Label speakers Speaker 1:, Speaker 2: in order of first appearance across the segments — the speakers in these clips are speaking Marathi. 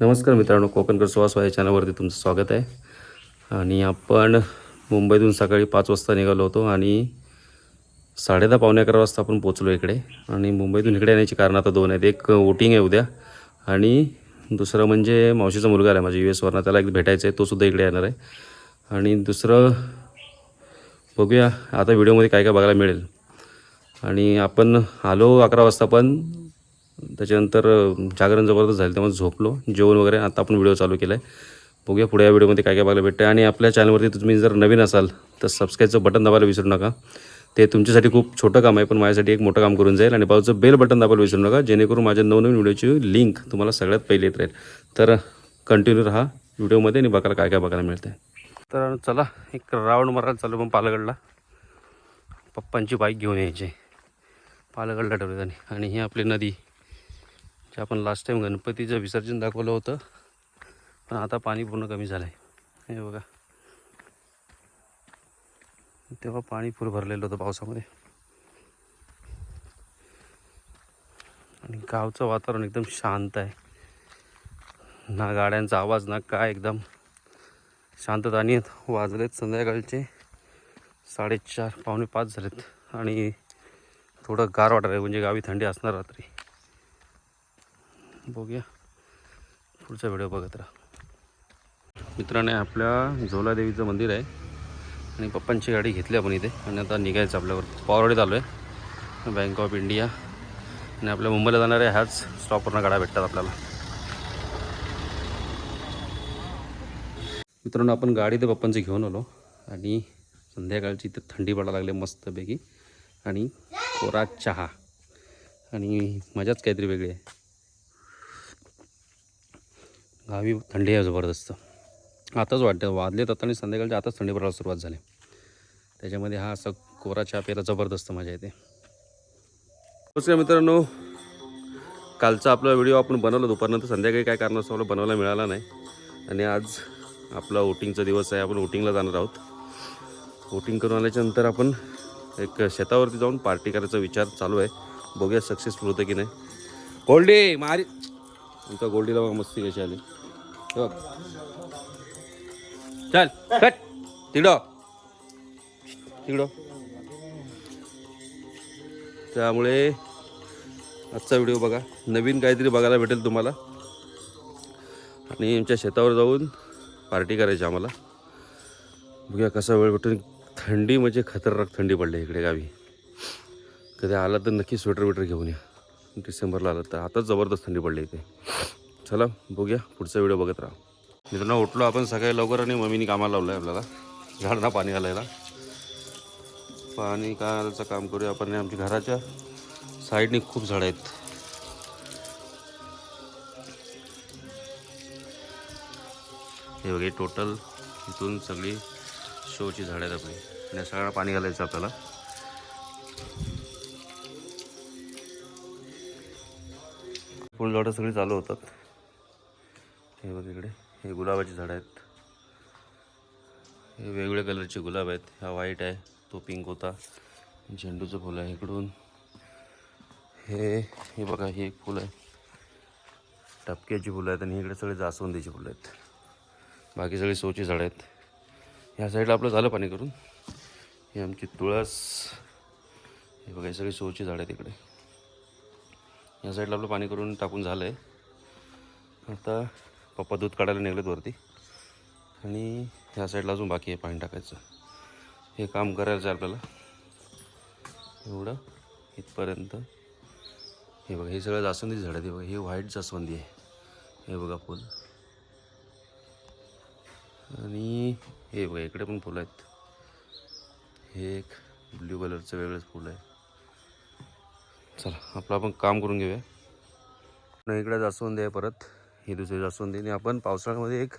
Speaker 1: नमस्कार मित्रांनो कोकणकर सुवास या चॅनलवरती तुमचं स्वागत आहे. आणि आपण मुंबईतून सकाळी पाच वाजता निघालो होतो आणि साडे दहा पावणे अकरा वाजता आपण पोचलो इकडे. आणि मुंबईतून इकडे येण्याची कारणं आता दोन आहेत. एक वोटिंग आहे उद्या आणि दुसरं म्हणजे मावशीचा मुलगा आहे माझ्या यू एसवरनं त्याला एक भेटायचं आहे तो सुद्धा इकडे येणार आहे. आणि दुसरं बघूया आता व्हिडिओमध्ये काय काय बघायला मिळेल. आणि आपण आलो अकरा वाजता पण त्याच्यानंतर जागरण जबरदस्त झालं त्यामुळे झोपलो. जेवण वगैरे आता आपण व्हिडिओ चालू केला आहे बघूया पुढे या व्हिडिओमध्ये काय काय बघायला भेटतं आणि आपल्या चॅनलवरती तुम्ही जर नवीन असाल तर सबस्क्राईबचं बटन दाबायला विसरू नका. ते तुमच्यासाठी खूप छोटं काम आहे पण माझ्यासाठी एक मोठं काम करून जाईल. आणि बाजूचं बेल बटन दाबायला विसरू नका जेणेकरून माझ्या नवनवीन व्हिडिओची लिंक तुम्हाला सगळ्यात पहिले येत राहील. तर कंटिन्यू राहा व्हिडिओमध्ये आणि बघायला काय काय बघायला मिळतं तर चला एक राऊंड मारायला चालू पण पालगडला पप्पांची बाईक घेऊन यायची. पालगडला ठेवली आणि ही आपली नदी. जे आपण लास्ट टाईम गणपतीचं विसर्जन दाखवलं होतं. पण आता पाणी पूर्ण कमी झालं आहे हे बघा. तेव्हा पाणी पूर भरलेलं होतं पावसामध्ये. आणि गावचं वातावरण एकदम शांत आहे. ना गाड्यांचा आवाज ना काय एकदम शांतता आणि वाजलेत संध्याकाळचे. साडेचार पावणे पाच झालेत. आणि थोडं गार वाटत आहे म्हणजे गावी थंडी असणार रात्री. बघूया. पुढचा व्हिडिओ बघत राहा. मित्रांनो आपल्या झोलादेवीचं मंदिर आहे. आणि पप्पांची गाडी घेतली आपण इथे. आणि आता निघायचं आपल्यावर. पावरडीत आलो आहे बँक ऑफ इंडिया आणि आपल्या मुंबईला जाणाऱ्या ह्याच स्टॉपवरनं गाड्या भेटतात आपल्याला. मित्रांनो आपण गाडी ते पप्पांची घेऊन आलो. आणि संध्याकाळची इथं थंडी पडायला लागली मस्तपैकी. आणि कोरा चहा. आणि मजाच काहीतरी वेगळी आहे. गावी थंडी आहे जबरदस्त. आताच वाटतं वाजले आता आणि संध्याकाळच्या आताच थंडी पडायला सुरुवात झाली. त्याच्यामध्ये हा असा कोरा चहा प्यायला जबरदस्त मजा येते. नमस्कार मित्रांनो. कालचा आपला व्हिडिओ आपण बनवला दुपारनंतर संध्याकाळी काय कारणास्तव बनवायला मिळाला नाही. आणि आज आपला वोटिंगचा दिवस आहे आपण वोटिंगला जाणार आहोत. वोटिंग करून आल्याच्यानंतर आपण एक शेतावरती जाऊन पार्टी करायचा विचार चालू आहे. बघूया सक्सेसफुल होतं की नाही. कोल्डे मारी इथं गोल्डीला बघा मस्ती कशी आली. बघ. चल कट तिकडं. तिकडं. त्यामुळे आजचा व्हिडिओ बघा. नवीन काहीतरी बघायला भेटेल तुम्हाला. आणि आमच्या शेतावर जाऊन पार्टी करायची आम्हाला. बघूया कसा वेळ भेटून. थंडी म्हणजे खतरनाक थंडी पडली इकडे गावी. कधी आला तर नक्की स्वेटर विटर घेऊन या. डिसेंबरला आलं तर आताच जबरदस्त थंडी पडली इथे. चला बघूया. पुढचा व्हिडिओ बघत राहा. मित्रांनो उठलो आपण सकाळी लवकर आणि मम्मीनी कामाला लावलं आहे आपल्याला. झाडांना पाणी घालायला. पाणी घालायचं काम करूया आपण आमच्या घराच्या साईडने खूप झाडं आहेत. हे बघे टोटल इथून सगळी शोची झाडं आहेत आपली. आणि सगळ्यांना पाणी घालायचं आपल्याला. फुलझाडं सगळी चालू होतात. हे बघ इकडे हे गुलाबाची झाडं आहेत. हे वेगवेगळ्या कलरचे गुलाब आहेत. हा व्हाईट आहे तो पिंक होता. झेंडूचं फुलं आहे इकडून. हे हे बघा हे एक फुलं आहे. टपक्याची फुलं आहेत आणि इकडे सगळे जास्वंदीची फुलं आहेत. बाकी सगळी सोची झाडं आहेत. ह्या साईडला आपलं झालं पाणी करून. ही आमची तुळस. हे बघा हे सगळी सोची झाडं आहेत इकडे. या साईडला आपलं पाणी करून टाकून झालं आहे आता पप्पा दूध काढायला निघलेत वरती. आणि ह्या साईडला अजून बाकी आहे पाणी टाकायचं. हे काम करायचं आहे आपल्याला. एवढं इथपर्यंत. हे बघा हे सगळं जास्वंदी झाड आहे बघा हे व्हाईट जास्वंदी आहे. हे बघा फुल. आणि हे बघा इकडे पण फुलं आहेत. हे एक ब्ल्यू कलरचं वेगळंच फुल आहे. चला आपलं आपण काम करून घेऊया. आणि इकडे जास्वंदी आहे परत. ही दुसरी जास्वंदी आणि आपण पावसाळ्यामध्ये एक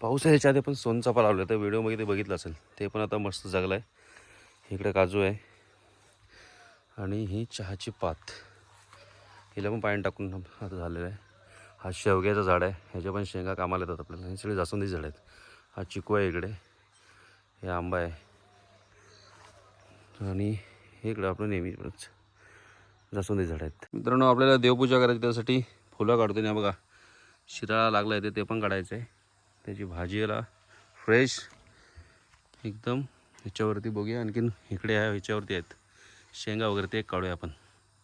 Speaker 1: पाऊस आहे ह्याच्या आधी आपण सोनचाफा लावला. तर व्हिडिओमध्ये ते बघितलं असेल. ते पण आता मस्त जगलं आहे इकडे काजू आहे. आणि ही चहाची पात. हिला पण पाणी टाकून आता झालेलं आहे. हा शेवग्याचं झाड आहे. ह्याच्या पण शेंगा कामाला येतात आपल्याला. हे सगळे जास्वंदी झाड आहेत. हा चिकू आहे इकडे. हे आंबा आहे. आणि हे इकडं आपलं नेहमीच जास्वंदी झाड आहेत. मित्रांनो आपल्याला देवपूजा करायची त्यासाठी फुलं काढतो ना बघा. शिराळा लागला आहे ते पण काढायचं आहे. त्याची भाजीला फ्रेश एकदम ह्याच्यावरती बघूया आणखीन इकडे आहे ह्याच्यावरती आहेत. शेंगा वगैरे ते एक काढूया आपण.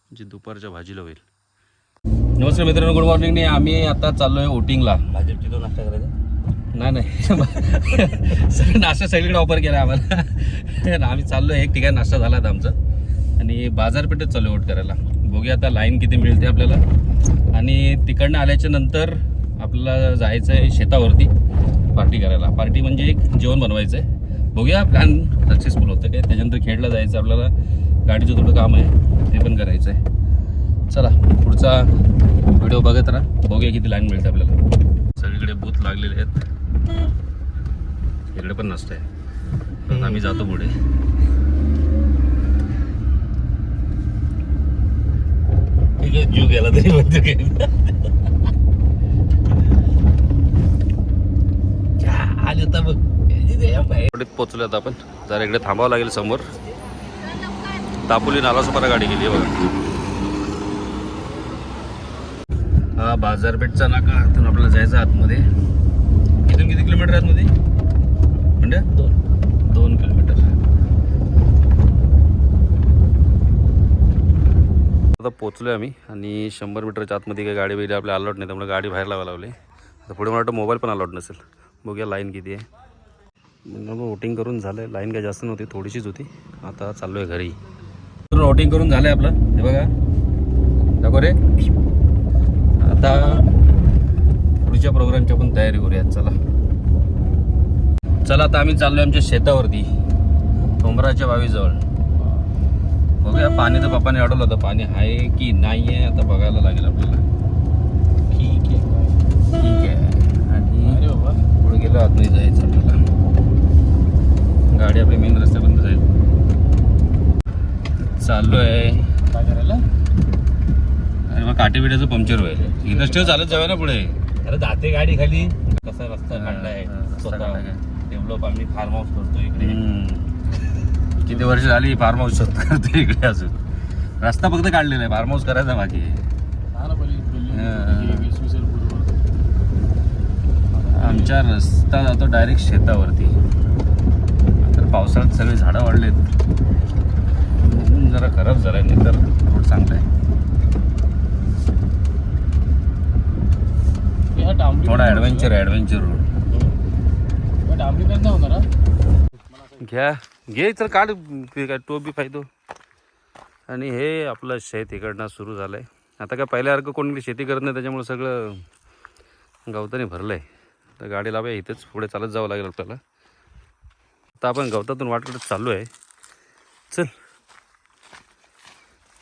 Speaker 1: जी दुपारच्या भाजीला होईल. नमस्कार मित्रांनो गुड मॉर्निंग आम्ही आता चाललो आहे ओटिंगला
Speaker 2: भाजपची दोन नाश्ता करायचा?
Speaker 1: नाही नाही. नाश्ता सगळीकडे ऑफर केला आम्हाला. आम्ही चाललो एक ठिकाणी नाश्ता झाला आमचा. आणि बाजारपेठेत चालू आउट करायला. बघूया आता लाईन किती मिळते आपल्याला. आणि तिकडनं आल्याच्यानंतर आपल्याला जायचं आहे शेतावरती पार्टी करायला. पार्टी म्हणजे एक जेवण बनवायचं आहे बघूया प्लॅन सक्सेसफुल होतं काय. त्याच्यानंतर खेळला जायचं आपल्याला गाडीचं थोडं काम आहे ते पण करायचं आहे चला पुढचा व्हिडिओ बघत राहा. बघूया किती लाईन मिळते आपल्याला. सगळीकडे बूथ लागलेले आहेत. इकडे पण नसतं आहे आम्ही जातो पुढे
Speaker 2: ठीक आहे जीव गेला तरी म्हणतो आले तर बघ.
Speaker 1: पोचलो आता आपण. जरा इकडे थांबावं लागेल समोर. तापोली नालासोपारा गाडी गेली बघा. हा बाजारपेठचा नाका. इथून आपल्याला जायचं आतमध्ये. इथून किती किलोमीटर आतमध्ये? म्हणजे? दोन. दोन किलोमीटर. पोचलो आहे आम्ही. आणि शंभर मीटरच्या आतमध्ये काही गाडी वगैरे आपल्या अलॉट नाही त्यामुळे गाडी बाहेर लावायला लावली. आता पुढे मला वाटतं मोबाईल पण अलॉट नसेल. बघूया लाईन किती आहे. मग वोटिंग करून झालं आहे लाईन काही जास्त नव्हती थोडीशीच होती. आता चाललो आहे घरी वोटिंग करून झालं आहे आपलं. हे बघा. नको रे. आता पुढच्या प्रोग्रामची आपण तयारी करूयात चला. चला आता आम्ही चाललो आहे आमच्या शेतावरती. डोंगराच्या बावीजवळ बघूया. पाणी तर पप्पाने अडवलं होतं. पाणी आहे की नाही आहे आता बघायला लागेल आपल्याला. ठीक आहे. ठीक आहे. आणि पुढे गेलो आतमध्ये जायचं आपल्याला. गाडी आपली मेन रस्त्यापर्यंत जाईल. चाललो आहे
Speaker 2: काय करायला?
Speaker 1: अरे मग काटे बिड्याचं पंक्चर होईल इथं स्टेव चालत जाऊया ना पुढे.
Speaker 2: अरे जाते गाडी खाली. कसा रस्ता
Speaker 1: हा,
Speaker 2: स्वतः.
Speaker 1: काढलाय.
Speaker 2: डेव्हलप आम्ही फार्म हाऊस करतो इकडे.
Speaker 1: किती वर्ष झाली फार्म हाऊस करते इकडे अजून. रस्ता फक्त काढलेला आहे फार्म हाऊस करायचा बाकी आमच्या रस्ता जातो डायरेक्ट शेतावरती. तर पावसाळ्यात सगळे झाडं वाढलेत. म्हणून जरा खराब झाला नाही तर रोड चांगला आहे. थोडा ॲडव्हेंचर ॲडव्हेंचर रोड? घ्या. घे तर काढ काय टोबी फायदो. आणि हे आपलं शेत इकडनं सुरू झालं आहे आता काय पहिल्यासारखं कोणी शेती करत नाही त्याच्यामुळे सगळं गवताने भरलं आहे तर गाडी लावाय इथेच पुढे चालत जावं लागेल आपल्याला. आता आपण गवतातून वाट करत चाललो आहे चल.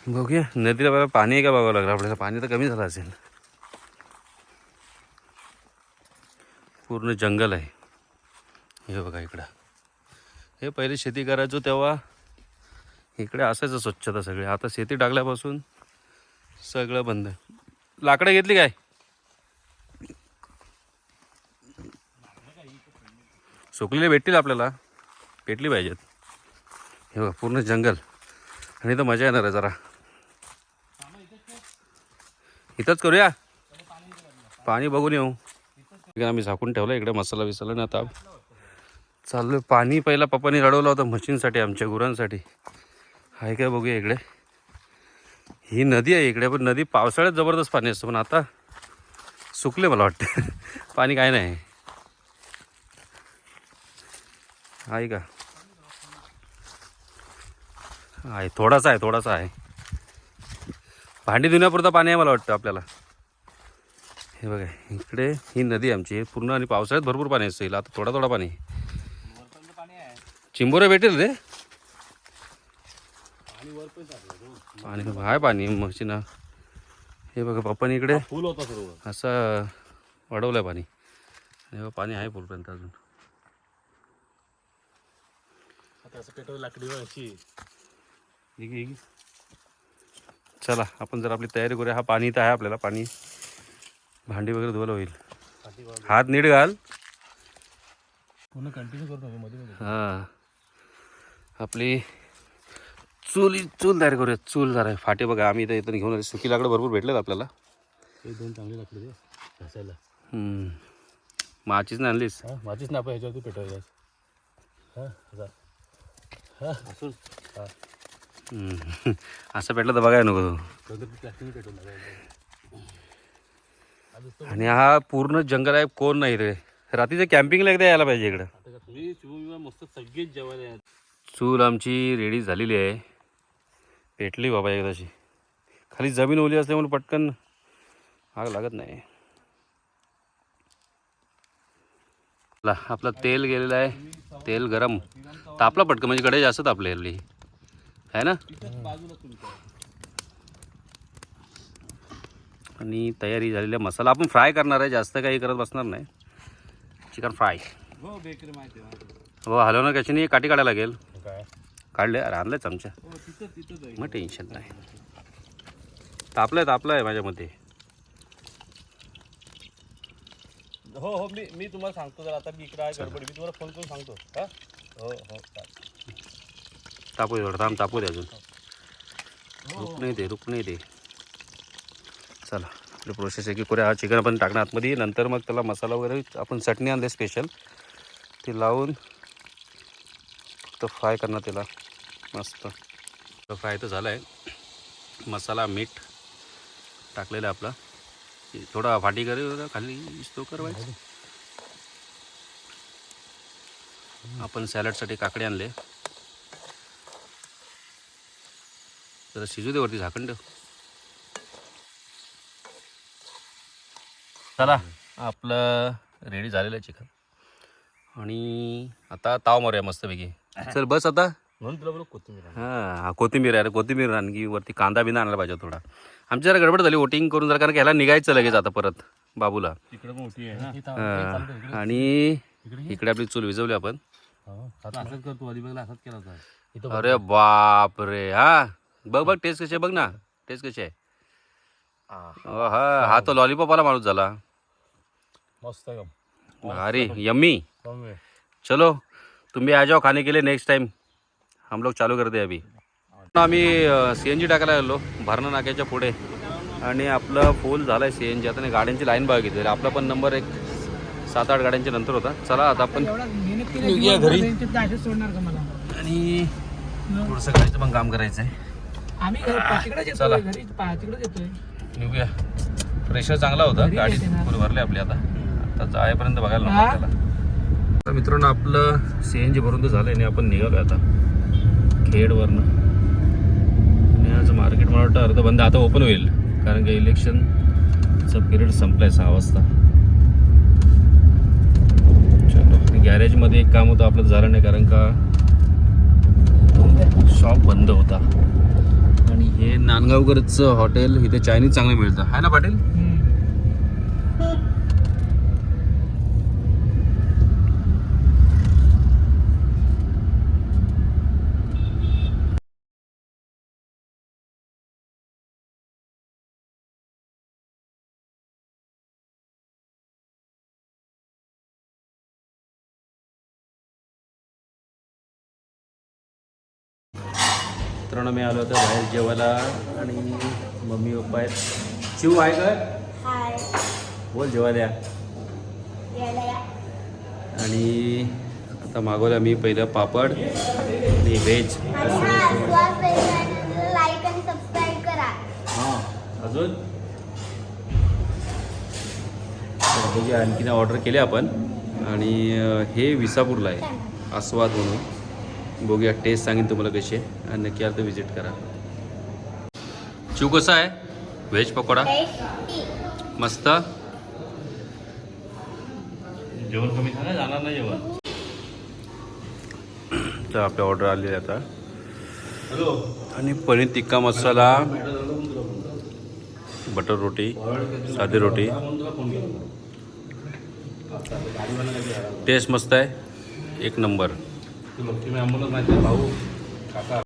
Speaker 1: बघूया नदीला बघा पाणी आहे का बघावं लागलं? आपल्याला पाणी तर कमी झालं असेल. पूर्ण जंगल आहे. हे बघा इकडं. हे पहिले शेती करायचो तेव्हा. इकडे असायचं स्वच्छता सगळी. आता शेती टाकल्यापासून सगळं बंद. लाकडं घेतली काय? सुकलेले भेटतील आपल्याला. भेटली पाहिजेत. हे बघा पूर्ण जंगल. आणि तर मजा येणार आहे जरा. इथंच करूया? पाणी बघून येऊ. इकडे आम्ही झाकून ठेवलं. इकडे मसाला विसाला ना आता चाललं पाणी पहिला पप्पानी रडवलं होतं म्हशींसाठी आमच्या गुरांसाठी. आहे काय बघूया इकडे. ही नदी आहे इकडे पण नदी पावसाळ्यात जबरदस्त पाणी असतं पण आता सुकले मला वाटतं. पाणी काय नाही. आहे का? आहे थोडासा आहे थोडासा आहे. भांडी धुण्यापुरतं पाणी आहे मला वाटतं आपल्याला. हे बघा इकडे ही नदी आमची. पूर्ण आणि पावसाळ्यात भरपूर पाणी असतं हिला. आता थोडा थोडा पाणी. आहे. चिंबोरे भेटेल रे. पाणी आहे पाणी म्हशीना. हे बघा पप्पानी इकडे
Speaker 2: फुल होता सर्व.
Speaker 1: असं वाढवलं आहे पाणी आणि पाणी आहे फुलपर्यंत अजून. आहे. चला आपण जर आपली तयारी करूया हा पाणी इथं आहे आपल्याला पाणी. भांडी वगैरे धुवायला होईल. हात नीट घाल. हां. आपली चूल चूल तयार करूया. चूल जरा फाटे बघा. आम्ही इथं इथून घेऊन आले. सुकी लाकडं भरपूर भेटलेत आपल्याला.
Speaker 2: एक दोन चांगले लाकडी घासायला.
Speaker 1: माचीच नाही आणलीस?
Speaker 2: हा माझीच नापं ह्याच्यावरती पेटवायचं हा हा हा.
Speaker 1: असं पेटलं तर बघाय नको तू. आणि हा पूर्ण जंगल आहे कोण नाही रे रात्रीचं कॅम्पिंगला एकदा यायला पाहिजे इकडं.
Speaker 2: मस्त सगळेच जेवायला.
Speaker 1: चूल आमची रेडी झालेली आहे. पेटली बाबा एकदाची खाली जमीन ओली असल्यामुळे पटकन आग लागत नाही. आपलं तेल गेलेलं आहे. तेल गरम. तापला पटकन म्हणजे कडे जास्त तापलेली आहे. ना? आणि तयारी झालेला मसाला आपण फ्राय करणार आहे. जास्त काही करत बसणार नाही. चिकन फ्राय
Speaker 2: हो.
Speaker 1: हो हलवणार कशाने काठी काढायला लागेल. काढले अरे आणलं चमचा
Speaker 2: हो
Speaker 1: मग टेन्शन नाही. तापलंय तापलंय माझ्यामध्ये.
Speaker 2: हो हो मी मी तुम्हाला सांगतो जर. आता मी इकडे आहे गडबड मी तुम्हाला फोन करून सांगतो. हा? हो हो.
Speaker 1: तापू दे थांब तापू दे अजून. रुक नाही दे रुक नाही दे. चला आपली प्रोसेस आहे की कोऱ्या हा चिकन आपण टाकणार. आतमध्ये नंतर मग त्याला मसाला वगैरे आपण चटणी आणले स्पेशल ती लावून फक्त फ्राय करणार त्याला मस्त. फ्राय तर झालं आहे मसाला मीठ टाकलेलं आहे आपला. थोडा फाटी कर खाली इस्तो करवायचं. आपण सॅलडसाठी काकडे आणले. जरा शिजू दे वरती झाकण ठेव. चला आपलं रेडी झालेलं आहे चिकन. आणि आता ताव मारूया मस्तपैकी. चल बस आता.
Speaker 2: म्हणून तुला कोथिंबीर.
Speaker 1: हां हा कोथिंबीर आहे कोथिंबीर आणखी वरती कांदा बिना आणायला पाहिजे थोडा. आमची जरा गडबड झाली वोटिंग करून जरा कारण की ह्याला निघायचं लगेच आता परत बाबूला.
Speaker 2: तिकडे मोठी आहे. ना
Speaker 1: हां. आणि इकडे आपली चूल विजवली आपण.
Speaker 2: हो, आता असंच करतो आधी बघला असाच केला होता. इथं
Speaker 1: अरे बाप रे हा. बघ बघ टेस्ट कशी आहे बघ ना. टेस्ट कशी आहे. हा हा तो लॉलीपॉपवाला माणूस झाला.
Speaker 2: मस्त?
Speaker 1: अरे यम्मी. चलो. तुम भी आ जाओ खाने के लिए नेक्स्ट टाइम हम लोग चालू करते अभी. आम्ही सी एन जी टाकायला गेलो भरणा नाक्याच्या पुढे. आणि आपलं फुल झालं आहे सी एन जी आता गाड्यांची लाईन बघितली. आपला पण नंबर एक सात आठ गाड्यांच्या नंतर होता. चला आता आपण घरी. आणि थोडंसं गाडीचं पण काम करायचं आहे चला. निघूया. प्रेशर चांगला होता. गाडी भरली आपली आता. आता जायपर्यंत बघायला? नको त्याला तर मित्रांनो आपलं सी एन जी भरून तर झालं आहे आणि आपण निघालो आता. खेडवरनं. आणि आज मार्केट मला वाटतं अर्ध बंद आता ओपन होईल. कारण की इलेक्शनचा पिरियड संपलाय सहा वाजता. चलो गॅरेजमध्ये एक काम होतं आपलं झालं नाही कारण का शॉप बंद होता. आणि हे नांदगावकरचं हॉटेल इथे चायनीज चांगलं मिळतं. आहे ना पाटील? मित्रांनो मी आलो होतो बाहेर जेवायला आणि मम्मी पप्पा आहेत. शिव आहे का?
Speaker 3: हाय.
Speaker 1: बोल जेवायला या.
Speaker 3: यायला या.
Speaker 1: आणि आता मागवलं मी पहिलं पापड आणि व्हेज
Speaker 3: हा
Speaker 1: अजून? आणखीन ऑर्डर केले आपण आणि हे विसापूरला आहे. आस्वाद म्हणून. बघूया टेस्ट सांगेन तुम्हाला कशी आहे आणि नक्की आलं तर व्हिजिट करा. चिव कसा आहे? व्हेज पकोडा?
Speaker 3: टेस्टी
Speaker 1: मस्त. जेवण कमी झालं जाणार नाही जेवण. तर आपल्या ऑर्डर आली आहे आता. आणि पनीर टिक्का मसाला. बटर रोटी. साधी रोटी. टेस्ट मस्त आहे. एक नंबर.
Speaker 2: લક્ષ્મી આંબોલો નાખે ભાવું કાકા